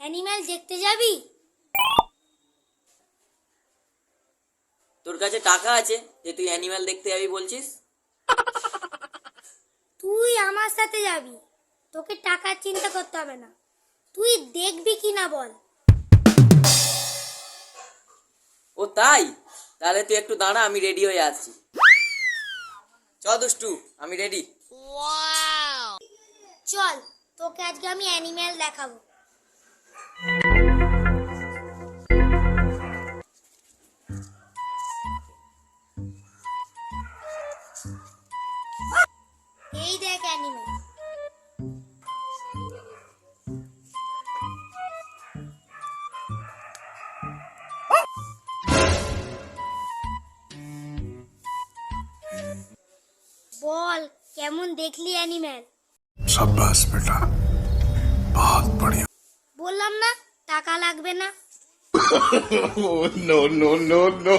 Animal দেখতে যাবি? তোর কাছে টাকা আছে যে তুই অ্যানিম্যাল দেখতে যাবি বলছিস? তুই আমার সাথে যাবি। তোকে টাকার চিন্তা করতে হবে না। তুই দেখবি কি না বল। ও তাই? তাহলে তুই একটু দাঁড়া আমি রেডি হয়ে আসছি। চ দুষ্টু আমি রেডি চল তোকে আজকে আমি অ্যানিম্যাল দেখাবো। এই দেখ অ্যানিমেল বল কেমন দেখলি অ্যানিমেল সাব্বাস বেটা টাকা লাগবে না oh no no no no